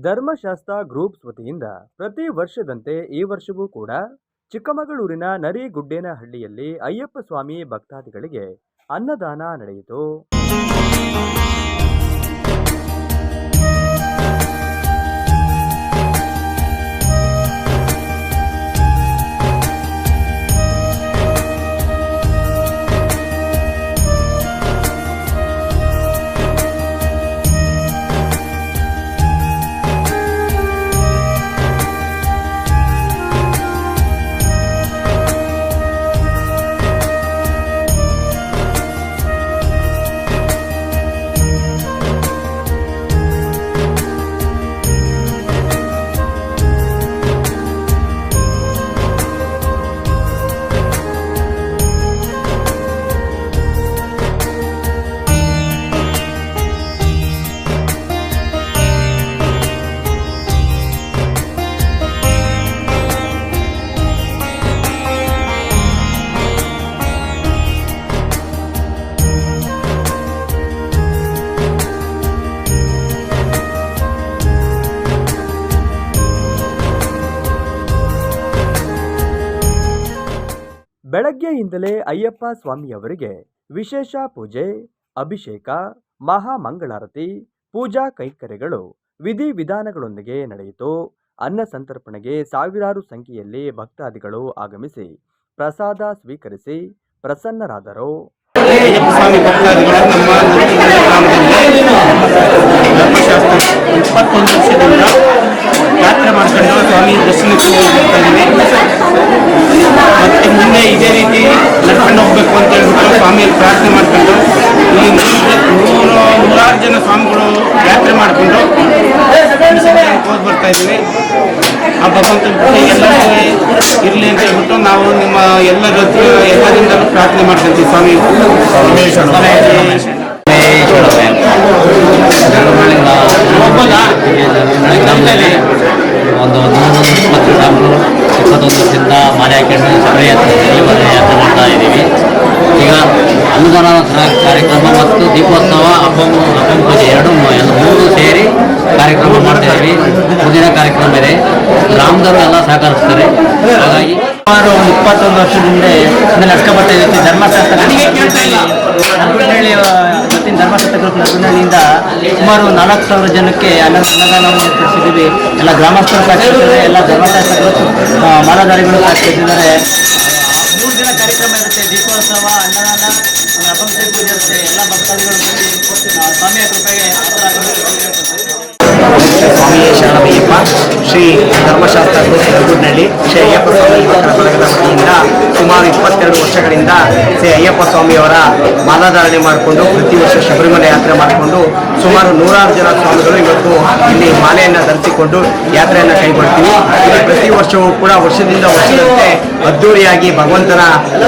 ಧರ್ಮಶಾಸ್ತ್ರ groups ವತಿಯಿಂದ ಪ್ರತಿ ವರ್ಷದಂತೆ ಈ ವರ್ಷವೂ ಕೂಡ ಚಿಕ್ಕಮಗಳೂರಿನ ನರಿಗುಡ್ಡೇನಹಳ್ಳಿಯಲ್ಲಿ ಅಯ್ಯಪ್ಪ ಸ್ವಾಮಿ ಭಕ್ತಾದಿಗಳಿಗೆ ಅನ್ನದಾನ ನಡೆಯಿತು. ಬೆಳಗ್ಗೆಯಿಂದಲೇ ಅಯ್ಯಪ್ಪ ಸ್ವಾಮಿಯವರಿಗೆ ವಿಶೇಷ ಪೂಜೆ, ಅಭಿಷೇಕ, ಮಹಾಮಂಗಳಾರತಿ, ಪೂಜಾ ಕೈಂಕರ್ಯಗಳು ವಿಧಿವಿಧಾನಗಳೊಂದಿಗೆ ನಡೆಯಿತು. ಅನ್ನ ಸಂತರ್ಪಣೆಗೆ ಸಾವಿರಾರು ಸಂಖ್ಯೆಯಲ್ಲಿ ಭಕ್ತಾದಿಗಳು ಆಗಮಿಸಿ ಪ್ರಸಾದ ಸ್ವೀಕರಿಸಿ ಪ್ರಸನ್ನರಾದರು. ಇಪ್ಪತ್ತೊಂದು ವರ್ಷದಿಂದ ಯಾತ್ರೆ ಮಾಡ್ಕೊಂಡು ಸ್ವಾಮಿ ದರ್ಶನಕ್ಕೆ ಹೋಗ್ಬೇಕು ಅಂತ ಹೇಳ್ಬಿಟ್ಟು ಸ್ವಾಮಿಯಲ್ಲಿ ಪ್ರಾರ್ಥನೆ ಮಾಡಿಕೊಂಡು ಈ ನೂರು ನೂರಾರು ಜನ ಸ್ವಾಮಿಗಳು ಯಾತ್ರೆ ಮಾಡಿಕೊಂಡು ಹೋಗಿ ಬರ್ತಾ ಇದ್ದೀವಿ. ಆ ಭಗವಂತನ ಕೃಪೆ ಎಲ್ಲರಿಗೂ ಇರಲಿ ಅಂತ ಹೇಳ್ಬಿಟ್ಟು ನಾವು ನಿಮ್ಮ ಎಲ್ಲರ ಹತ್ರ ಎಲ್ಲರಿಂದಲೂ ಪ್ರಾರ್ಥನೆ ಮಾಡ್ಕೊಂತೀವಿ ಸ್ವಾಮಿ ಒಂದು ನೂರು ಇಪ್ಪತ್ತು ಸಾವಿರ ಇಪ್ಪತ್ತೊಂದು ವರ್ಷದಿಂದ ಮಾಲೆ ಹಾಕೊಂಡು ಸಭೆ ಯಾತ್ರೆ ಯಾತ್ರೆ ಮಾಡ್ತಾ ಇದ್ದೀವಿ ಈಗ ಅನ್ನದಾನ ಕ- ಕಾರ್ಯಕ್ರಮ ಮತ್ತು ದೀಪೋತ್ಸವ ಹಬ್ಬ ಹಬ್ಬ ಪೂಜೆ ಎರಡು ಮೂರು ಸೇರಿ ಕಾರ್ಯಕ್ರಮ ಮಾಡ್ತಾ ಇದ್ದೀವಿ ಮುಂದಿನ ಕಾರ್ಯಕ್ರಮ ಇದೆ. ಗ್ರಾಮದವರು ಎಲ್ಲ ಸಹಕರಿಸ್ತಾರೆ. ಹಾಗಾಗಿ ಸುಮಾರು ಒಂದು ಇಪ್ಪತ್ತೊಂದು ವರ್ಷದಿಂದ ನಡ್ಸ್ಕೊ ಬರ್ತಾ ಇದ್ದೀವಿ ಧರ್ಮಶಾಸ್ತ್ರ ನರಗುಂಡಹಳ್ಳಿ ಇವತ್ತಿನ ಧರ್ಮಶಾಸ್ತ್ರ ಗ್ರೂಪ್ ನರಗುಂಡಹಳ್ಳಿಯಿಂದ ಸುಮಾರು ನಾಲ್ಕು ಸಾವಿರ ಜನಕ್ಕೆ ಅನ್ನ ಅನ್ನದಾನವನ್ನು ಏರ್ಪಡಿಸಿದ್ದೀವಿ. ಎಲ್ಲ ಗ್ರಾಮಸ್ಥರು ಸಾಕಿದ್ದಾರೆ ಎಲ್ಲ ಧರ್ಮಶಾಸ್ತ್ರ ಮಾಲಾಧಾರಿಗಳು ಸಾಕಿದ್ದಾರೆ ಮೂರು ದಿನ ಕಾರ್ಯಕ್ರಮ ಇರುತ್ತೆ, ದೀಪೋತ್ಸವ, ಅನ್ನದಾನ ಅಪಂಸೆ ಪೂಜೆ ಇರುತ್ತೆ, ಎಲ್ಲ ಭಕ್ತಾದಿಗಳು ಬಂದು ಸ್ವಾಮಿಯ ಕೃಪೆಗೆ ಸ್ವಾಮಿ ಶರಣಮಯ್ಯಪ್ಪ ಶ್ರೀ ಧರ್ಮಶಾಸ್ತ್ರ ಗ್ರೂಪ್ ನರಗುಡ್ನಳ್ಳಿ ಶ್ರೀ ಅಯ್ಯಪ್ಪ ಸ್ವಾಮಿ ಭಕ್ತರ ಬಳಗದ ವತಿಯಿಂದ ಸುಮಾರು ಇಪ್ಪತ್ತೆರಡು ವರ್ಷಗಳಿಂದ ಶ್ರೀ ಅಯ್ಯಪ್ಪ ಸ್ವಾಮಿಯವರ ಮಾಲಾಧಾರಣೆ ಮಾಡಿಕೊಂಡು ಪ್ರತಿ ವರ್ಷ ಶಬರಿಮಲೆ ಯಾತ್ರೆ ಮಾಡಿಕೊಂಡು ಸುಮಾರು ನೂರಾರು ಜನ ಸ್ವಾಮಿಗಳು ಇವತ್ತು ಇಲ್ಲಿ ಮಾಲೆಯನ್ನು ಧರಿಸಿಕೊಂಡು ಯಾತ್ರೆಯನ್ನು ಕೈಗೊಳ್ತೀವಿ. ಇಲ್ಲಿ ಪ್ರತಿ ವರ್ಷವೂ ಕೂಡ ವರ್ಷದಿಂದ ವರ್ಷದಂತೆ ಅದ್ದೂರಿಯಾಗಿ ಭಗವಂತನ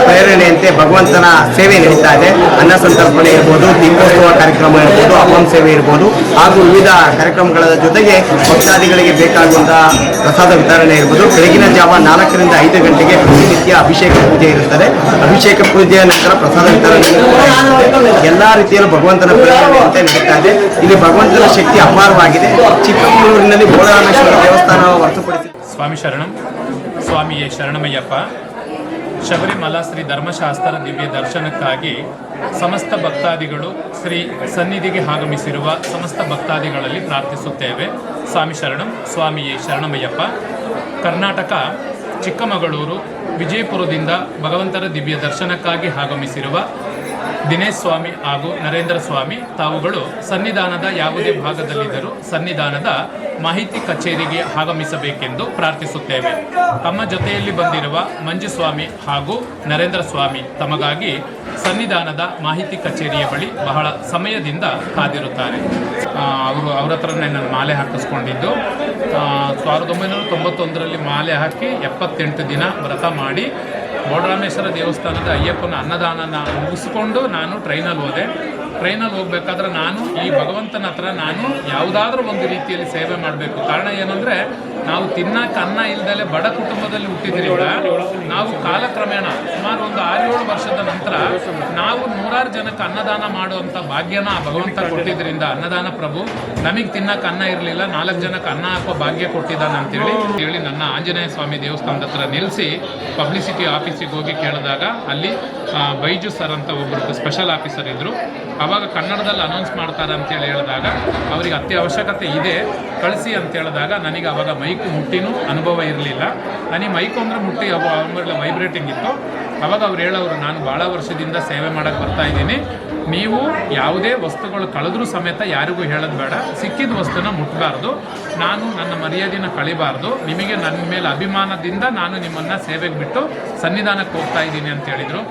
ಪ್ರೇರಣೆಯಂತೆ ಭಗವಂತನ ಸೇವೆ ನಡೀತಾ ಇದೆ. ಅನ್ನ ಸಂತರ್ಪಣೆ ಇರ್ಬೋದು, ದೀಪೋತ್ಸವ ಕಾರ್ಯಕ್ರಮ ಇರ್ಬೋದು, ಅಪಂ ಸೇವೆ ಇರ್ಬೋದು, ಹಾಗೂ ವಿವಿಧ ಕಾರ್ಯಕ್ರಮಗಳ ಜೊತೆಗೆ ಭಕ್ತಾದಿಗಳಿಗೆ ಬೇಕಾಗುವಂತಹ ಪ್ರಸಾದ ವಿತರಣೆ ಇರ್ಬೋದು. ಬೆಳಗಿನ ಜಾವ ನಾಲ್ಕರಿಂದ ಐದು ಗಂಟೆಗೆ ಪ್ರತಿನಿತ್ಯ ಅಭಿಷೇಕ ಪೂಜೆ ಇರುತ್ತದೆ. ಅಭಿಷೇಕ ಪೂಜೆಯ ನಂತರ ಪ್ರಸಾದ ವಿತರಣೆ ಎಲ್ಲಾ ರೀತಿಯಲ್ಲೂ ಭಗವಂತನ ಪ್ರೇರಣೆಯಂತೆ ನಡೀತಾ ಇದೆ. ಇಲ್ಲಿ ಭಗವಂತನ ಶಕ್ತಿ ಅಪಾರವಾಗಿದೆ. ಚಿಕ್ಕಮಗಳೂರಿನಲ್ಲಿ ಬೋಳರಾಮೇಶ್ವರ ದೇವಸ್ಥಾನ ಹೊರತುಪಡಿಸಿ ಸ್ವಾಮಿ ಶರಣಂ. ಸ್ವಾಮಿಯೇ ಶರಣಮಯ್ಯಪ್ಪ. ಶಬರಿಮಲಾ ಶ್ರೀ ಧರ್ಮಶಾಸ್ತ್ರ ದಿವ್ಯ ದರ್ಶನಕ್ಕಾಗಿ ಸಮಸ್ತ ಭಕ್ತಾದಿಗಳು ಶ್ರೀ ಸನ್ನಿಧಿಗೆ ಆಗಮಿಸಿರುವ ಸಮಸ್ತ ಭಕ್ತಾದಿಗಳಲ್ಲಿ ಪ್ರಾರ್ಥಿಸುತ್ತೇವೆ. ಸ್ವಾಮಿ ಶರಣಂ. ಸ್ವಾಮಿಯೇ ಶರಣಮಯ್ಯಪ್ಪ. ಕರ್ನಾಟಕ ಚಿಕ್ಕಮಗಳೂರು, ವಿಜಯಪುರದಿಂದ ಭಗವಂತರ ದಿವ್ಯ ದರ್ಶನಕ್ಕಾಗಿ ಆಗಮಿಸಿರುವ ದಿನೇಶ್ ಸ್ವಾಮಿ ಹಾಗೂ ನರೇಂದ್ರ ಸ್ವಾಮಿ ತಾವುಗಳು ಸನ್ನಿಧಾನದ ಯಾವುದೇ ಭಾಗದಲ್ಲಿದ್ದರೂ ಸನ್ನಿಧಾನದ ಮಾಹಿತಿ ಕಚೇರಿಗೆ ಆಗಮಿಸಬೇಕೆಂದು ಪ್ರಾರ್ಥಿಸುತ್ತೇವೆ. ತಮ್ಮ ಜೊತೆಯಲ್ಲಿ ಬಂದಿರುವ ಮಂಜುಸ್ವಾಮಿ ಹಾಗೂ ನರೇಂದ್ರ ಸ್ವಾಮಿ ತಮಗಾಗಿ ಸನ್ನಿಧಾನದ ಮಾಹಿತಿ ಕಚೇರಿಯ ಬಳಿ ಬಹಳ ಸಮಯದಿಂದ ಕಾದಿರುತ್ತಾರೆ. ಅವರು ಅವ್ರ ಹತ್ರನೇ ನಾನು ಮಾಲೆ ಹಾಕಿಸ್ಕೊಂಡಿದ್ದು. ಸಾವಿರದ ಒಂಬೈನೂರ ತೊಂಬತ್ತೊಂದರಲ್ಲಿ ಮಾಲೆ ಹಾಕಿ ಎಪ್ಪತ್ತೆಂಟು ದಿನ ವ್ರತ ಮಾಡಿ ಬೋಡರಾಮೇಶ್ವರ ದೇವಸ್ಥಾನದ ಅಯ್ಯಪ್ಪನ ಅನ್ನದಾನನ ಮುಗಿಸ್ಕೊಂಡು ನಾನು ಟ್ರೈನಲ್ಲಿ ಹೋದೆ. ಟ್ರೈನಲ್ಲಿ ಹೋಗ್ಬೇಕಾದ್ರೆ ನಾನು, ಈ ಭಗವಂತನ ಹತ್ರ ನಾನು ಯಾವುದಾದ್ರೂ ಒಂದು ರೀತಿಯಲ್ಲಿ ಸೇವೆ ಮಾಡಬೇಕು. ಕಾರಣ ಏನಂದರೆ, ನಾವು ತಿನ್ನಕ್ಕೆ ಅನ್ನ ಇಲ್ದಲೆ ಬಡ ಕುಟುಂಬದಲ್ಲಿ ಹುಟ್ಟಿದ್ರಿಂದ ನಾವು ಕಾಲ ಕಾಲಕ್ರಮೇಣ ಸುಮಾರು ಒಂದು ಆರೇಳು ವರ್ಷದ ನಂತರ ನಾವು ನೂರಾರು ಜನಕ್ಕೆ ಅನ್ನದಾನ ಮಾಡುವಂಥ ಭಾಗ್ಯನ ಭಗವಂತ ಕೊಟ್ಟಿದ್ದರಿಂದ ಅನ್ನದಾನ ಪ್ರಭು, ನಮಗೆ ತಿನ್ನಕ್ಕೆ ಅನ್ನ ಇರಲಿಲ್ಲ, ನಾಲ್ಕು ಜನಕ್ಕೆ ಅನ್ನ ಹಾಕೋ ಭಾಗ್ಯ ಕೊಟ್ಟಿದ್ದಾನೆ ಅಂತೇಳಿ ಹೇಳಿ ನನ್ನ ಆಂಜನೇಯ ಸ್ವಾಮಿ ದೇವಸ್ಥಾನದ ಹತ್ರ ನಿಲ್ಲಿಸಿ ಪಬ್ಲಿಸಿಟಿ ಆಫೀಸಿಗೆ ಹೋಗಿ ಕೇಳಿದಾಗ ಅಲ್ಲಿ ಬೈಜು ಸರ್ ಅಂತ ಒಬ್ಬರು ಸ್ಪೆಷಲ್ ಆಫೀಸರ್ ಇದ್ದರು ಅವಾಗ ಕನ್ನಡದಲ್ಲಿ ಅನೌನ್ಸ್ ಮಾಡ್ತಾರೆ ಅಂತೇಳಿ ಹೇಳಿದಾಗ ಅವರಿಗೆ ಅತ್ಯವಶ್ಯಕತೆ ಇದೆ, ಕಳಿಸಿ ಅಂತ ಹೇಳಿದಾಗ ನನಗೆ ಅವಾಗ ಮೈಕು ಮುಟ್ಟಿನೂ ಅನುಭವ ಇರಲಿಲ್ಲ. ನನಗೆ ಮೈಕು ಅಂದರೆ ಮುಟ್ಟಿ ಆಮೇಲೆ ವೈಬ್ರೇಟಿಂಗ್ ಇತ್ತು ಅವಾಗ ಅವ್ರು ಹೇಳೋರು ನಾನು ಭಾಳ ವರ್ಷದಿಂದ ಸೇವೆ ಮಾಡೋಕ್ಕೆ ಬರ್ತಾ ಇದ್ದೀನಿ. ನೀವು ಯಾವುದೇ ವಸ್ತುಗಳು ಕಳೆದ್ರೂ ಸಮೇತ ಯಾರಿಗೂ ಹೇಳೋದು ಬೇಡ. ಸಿಕ್ಕಿದ ವಸ್ತುನ ಮುಟ್ಟಬಾರ್ದು ನಾನು ನನ್ನ ಮರ್ಯಾದೆನ ಕಳಿಬಾರ್ದು. ನಿಮಗೆ ನನ್ನ ಮೇಲೆ ಅಭಿಮಾನದಿಂದ ನಾನು ನಿಮ್ಮನ್ನು ಸೇವೆಗೆ ಬಿಟ್ಟು ಸನ್ನಿಧಾನಕ್ಕೆ ಹೋಗ್ತಾ ಇದ್ದೀನಿ ಅಂತ ಹೇಳಿದರು.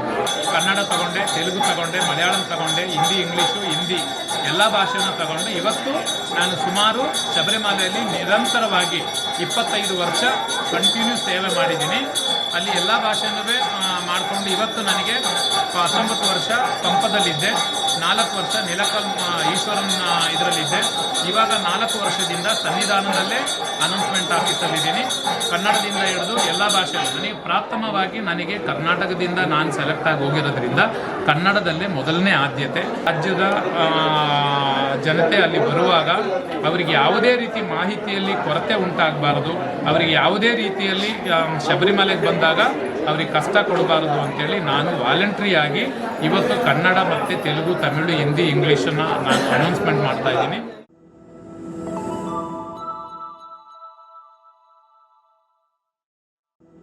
ಕನ್ನಡ ತಗೊಂಡೆ, ತೆಲುಗು ತಗೊಂಡೆ, ಮಲಯಾಳಂ ತಗೊಂಡೆ, ಹಿಂದಿ, ಇಂಗ್ಲೀಷು, ಹಿಂದಿ ಎಲ್ಲ ಭಾಷೆಯನ್ನು ತಗೊಂಡು. ಇವತ್ತು ನಾನು ಸುಮಾರು ಶಬರಿಮಲೆಯಲ್ಲಿ ನಿರಂತರವಾಗಿ ಇಪ್ಪತ್ತೈದು ವರ್ಷ ಕಂಟಿನ್ಯೂ ಸೇವೆ ಮಾಡಿದ್ದೀನಿ. ಅಲ್ಲಿ ಎಲ್ಲ ಭಾಷೆನೂ ಮಾಡಿಕೊಂಡು ಇವತ್ತು ನನಗೆ ಹತ್ತೊಂಬತ್ತು ವರ್ಷ ಪಂಪದಲ್ಲಿದ್ದೆ ನಾಲ್ಕು ವರ್ಷ ನಿಲಕಲ್ ಈಶ್ವರನ ಇದರಲ್ಲಿದ್ದೆ. ಇವಾಗ ನಾಲ್ಕು ವರ್ಷದಿಂದ ಸನ್ನಿಧಾನದಲ್ಲೇ ಅನೌನ್ಸ್ಮೆಂಟ್ ಆಫೀಸಲ್ಲಿದ್ದೀನಿ ಕನ್ನಡದಿಂದ ಹಿಡಿದು ಎಲ್ಲ ಭಾಷೆ ನನಗೆ ಪ್ರಾಥಮವಾಗಿ ನನಗೆ ಕರ್ನಾಟಕದಿಂದ ನಾನು ಸೆಲೆಕ್ಟ್ ಆಗಿ ಹೋಗಿರೋದ್ರಿಂದ ಕನ್ನಡದಲ್ಲೇ ಮೊದಲನೇ ಆದ್ಯತೆ. ರಾಜ್ಯದ ಜನತೆ ಅಲ್ಲಿ ಬರುವಾಗ ಅವರಿಗೆ ಯಾವುದೇ ರೀತಿ ಮಾಹಿತಿಯಲ್ಲಿ ಕೊರತೆ ಉಂಟಾಗಬಾರದು. ಅವರಿಗೆ ಯಾವುದೇ ರೀತಿಯಲ್ಲಿ ಶಬರಿಮಲೆಗೆ ಬಂದಾಗ ಅವರಿಗೆ ಕಷ್ಟ ಕೊಡಬಾರದು ಅಂತೇಳಿ ನಾನು ವಾಲಂಟ್ರಿಯಾಗಿ ಇವತ್ತು ಕನ್ನಡ ಮತ್ತು ತೆಲುಗು ತಮಿಳು ಹಿಂದಿ ಇಂಗ್ಲೀಷನ್ನು ನಾನು ಅನೌನ್ಸ್ಮೆಂಟ್ ಮಾಡ್ತಾ ಇದ್ದೀನಿ.